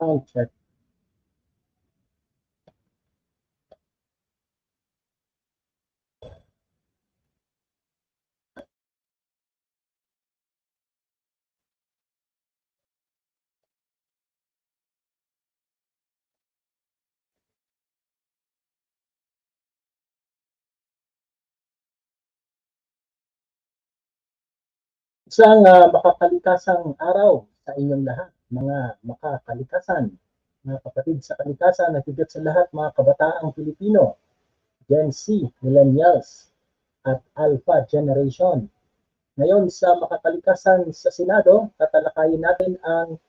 Check. Isang uh, makakalikasang araw sa inyong lahat, mga makakalikasan, mga kapatid sa kalikasan, at higit sa lahat mga kabataang Pilipino, Gen Z, Millennials, at Alpha Generation. Ngayon sa makakalikasan sa Senado, tatalakayin natin ang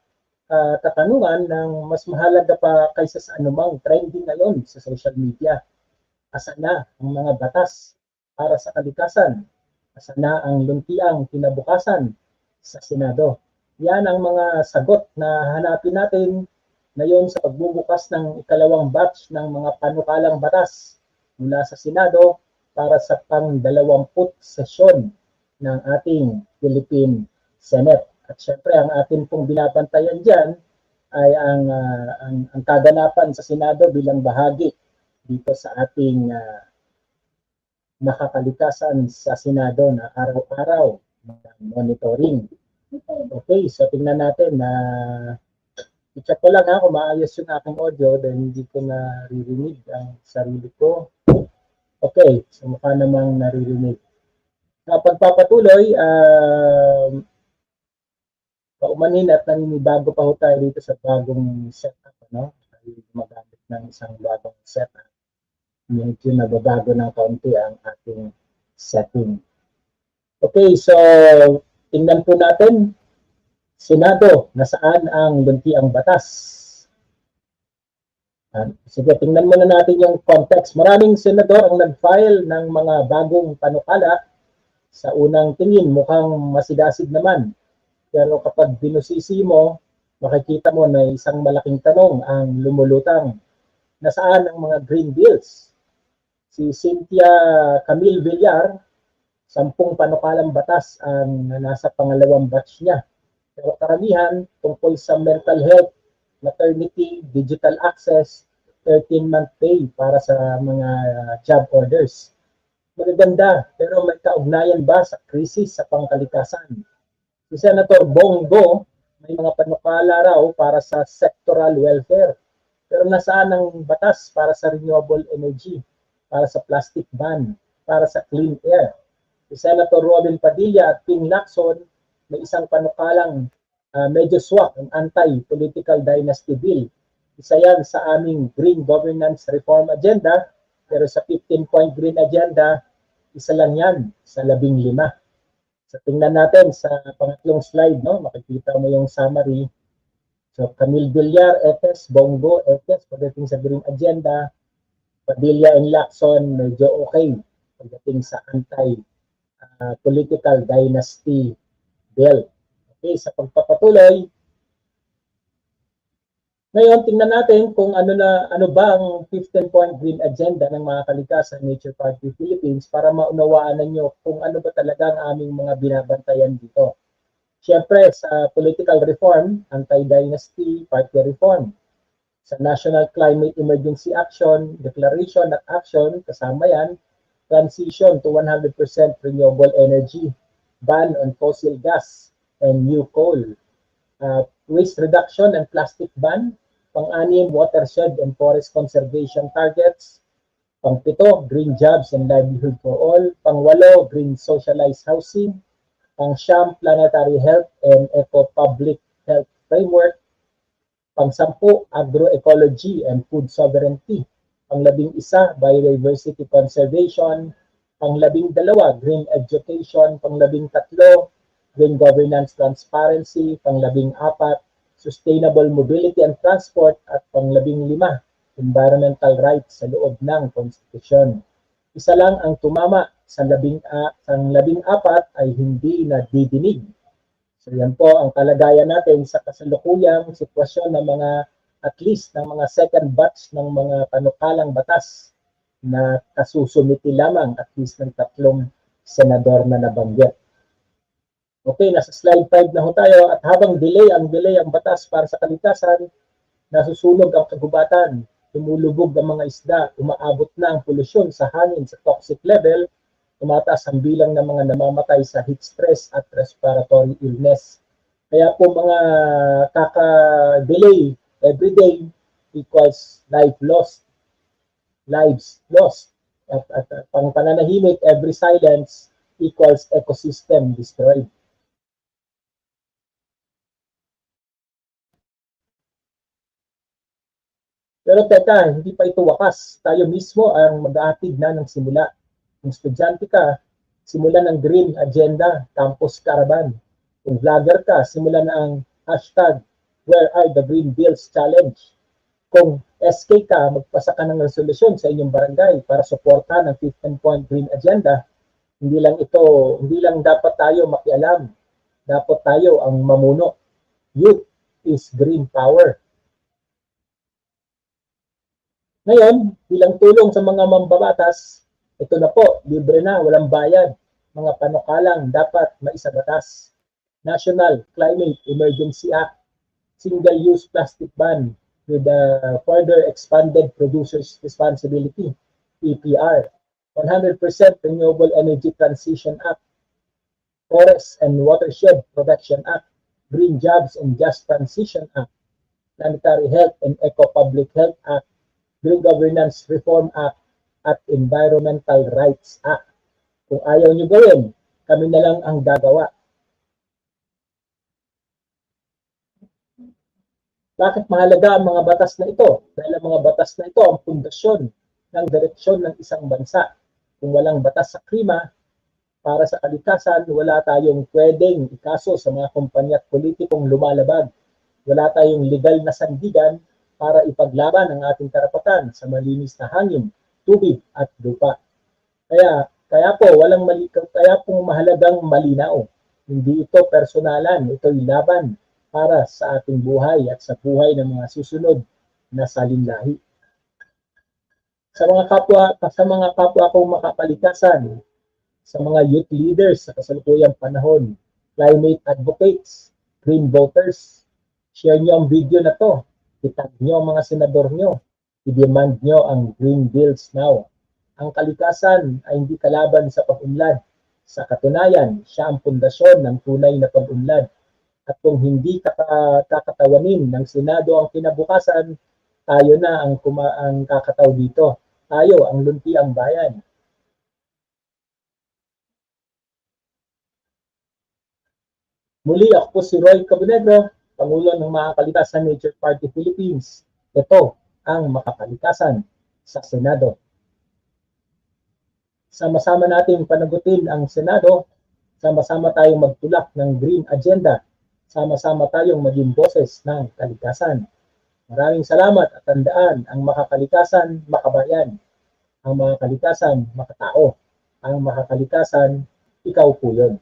uh, katanungan ng mas mahalaga pa kaysa sa anumang trending ngayon sa social media. Asan na ang mga batas para sa kalikasan asa na ang luntiang kinabukasan sa Senado. Yan ang mga sagot na hanapin natin ngayon sa pagbubukas ng ikalawang batch ng mga panukalang batas mula sa Senado para sa pang-dalawamput sesyon ng ating Philippine Senate. At syempre, ang atin pong binabantayan dyan ay ang, uh, ang, ang kaganapan sa Senado bilang bahagi dito sa ating uh, nakakalikasan sa Senado na araw-araw monitoring. Okay, so tingnan natin na uh, i-check ko lang ha kung maayos yung aking audio dahil hindi ko naririnig ang sarili ko. Okay, so mukha namang naririnig. Sa pagpapatuloy, uh, paumanin at naninibago pa ho tayo dito sa bagong setup. Ano? Tayo gumagamit ng isang bagong setup medyo nababago ng kaunti ang ating setting. Okay, so tingnan po natin Senado, nasaan ang luntiang batas? Sige, tingnan muna natin yung context. Maraming senador ang nag-file ng mga bagong panukala. Sa unang tingin, mukhang masigasig naman. Pero kapag binusisi mo, makikita mo na isang malaking tanong ang lumulutang. Nasaan ang mga green bills? si Cynthia Camille Villar, sampung panukalang batas ang nasa pangalawang batch niya. Pero karamihan tungkol sa mental health, maternity, digital access, 13-month pay para sa mga job orders. Magaganda, pero may kaugnayan ba sa krisis sa pangkalikasan? Si Senator Bongo, may mga panukala raw para sa sectoral welfare. Pero nasaan ang batas para sa renewable energy? para sa plastic ban, para sa clean air. Si Senator Robin Padilla at Ping Lacson may isang panukalang uh, medyo swak, ang anti-political dynasty bill. Isa yan sa aming Green Governance Reform Agenda, pero sa 15-point Green Agenda, isa lang yan sa labing lima. So tingnan natin sa pangatlong slide, no? makikita mo yung summary. So Camille Villar, ETS, Bongo, ETS, pagdating sa Green Agenda, Padilla and Lacson medyo okay pagdating sa anti-political uh, dynasty bill. Okay, sa pagpapatuloy, ngayon tingnan natin kung ano na ano ba ang 15 point green agenda ng mga kalikasan Nature Party Philippines para maunawaan ninyo kung ano ba talaga ang aming mga binabantayan dito. Siyempre sa political reform, anti-dynasty, party reform, sa National Climate Emergency Action, Declaration at Action, kasama yan, transition to 100% renewable energy, ban on fossil gas and new coal, uh, waste reduction and plastic ban, pang-anim, watershed and forest conservation targets, pang-pito, green jobs and livelihood for all, pang-walo, green socialized housing, pang-siyam, planetary health and eco-public health framework, Pang-sampu, agroecology and food sovereignty. Pang-labing isa, biodiversity conservation. Pang-labing dalawa, green education. Pang-labing tatlo, green governance transparency. Pang-labing apat, sustainable mobility and transport. At pang-labing lima, environmental rights sa loob ng konstitusyon. Isa lang ang tumama sa labing, uh, sa labing apat ay hindi na didinig So yan po ang kalagayan natin sa kasalukuyang sitwasyon ng mga at least ng mga second batch ng mga panukalang batas na kasusumiti lamang at least ng tatlong senador na nabanggit. Okay, nasa slide 5 na ho tayo at habang delay ang delay ang batas para sa kalikasan, nasusunog ang kagubatan, tumulubog ang mga isda, umaabot na ang polusyon sa hangin sa toxic level, tumataas ang bilang ng mga namamatay sa heat stress at respiratory illness. Kaya po mga kaka-delay every day equals life lost. Lives lost. At, at, at pang pananahimik, every silence equals ecosystem destroyed. Pero teka, hindi pa ito wakas. Tayo mismo ang mag-aatid na ng simula. Kung estudyante ka, simulan ng Green Agenda Campus Caravan. Kung vlogger ka, simulan na ang hashtag Where are the Green Bills Challenge. Kung SK ka, magpasa ka ng resolusyon sa inyong barangay para suportahan ang 15-point Green Agenda. Hindi lang ito, hindi lang dapat tayo makialam. Dapat tayo ang mamuno. Youth is green power. Ngayon, bilang tulong sa mga mambabatas, ito na po, libre na, walang bayad. Mga panukalang dapat maisabatas. National Climate Emergency Act, Single-Use Plastic Ban with the further expanded Producers Responsibility, EPR, 100% Renewable Energy Transition Act, Forest and Watershed Protection Act, Green Jobs and Just Transition Act, Planetary Health and Eco-Public Health Act, Green Governance Reform Act at Environmental Rights Act. Kung ayaw nyo gawin, kami na lang ang gagawa. Bakit mahalaga ang mga batas na ito? Dahil ang mga batas na ito ang pundasyon ng direksyon ng isang bansa. Kung walang batas sa klima, para sa kalikasan, wala tayong pwedeng ikaso sa mga kumpanya at politikong lumalabag. Wala tayong legal na sandigan para ipaglaban ang ating karapatan sa malinis na hangin, tubig at lupa. Kaya kaya po walang mali kaya po mahalagang malinaw. Hindi ito personalan, ito'y laban para sa ating buhay at sa buhay ng mga susunod na salinlahi. Sa mga kapwa sa mga kapwa kong makapalikasan, sa mga youth leaders sa kasalukuyang panahon, climate advocates, green voters, share nyo ang video na to itag nyo ang mga senador nyo, i-demand nyo ang green bills now. Ang kalikasan ay hindi kalaban sa pag-unlad. Sa katunayan, siya ang pundasyon ng tunay na pag-unlad. At kung hindi kakatawanin ng Senado ang kinabukasan, tayo na ang, kuma ang kakataw dito. Tayo ang lunti ang bayan. Muli ako po si Roy Cabonegro, Pangulo ng Makakalikasan Nature Party Philippines. Ito ang makakalikasan sa Senado. Sama-sama natin panagutin ang Senado, sama-sama tayong magtulak ng Green Agenda, sama-sama tayong maging boses ng kalikasan. Maraming salamat at tandaan ang makakalikasan, makabayan. Ang makakalikasan, makatao. Ang makakalikasan, ikaw po yun.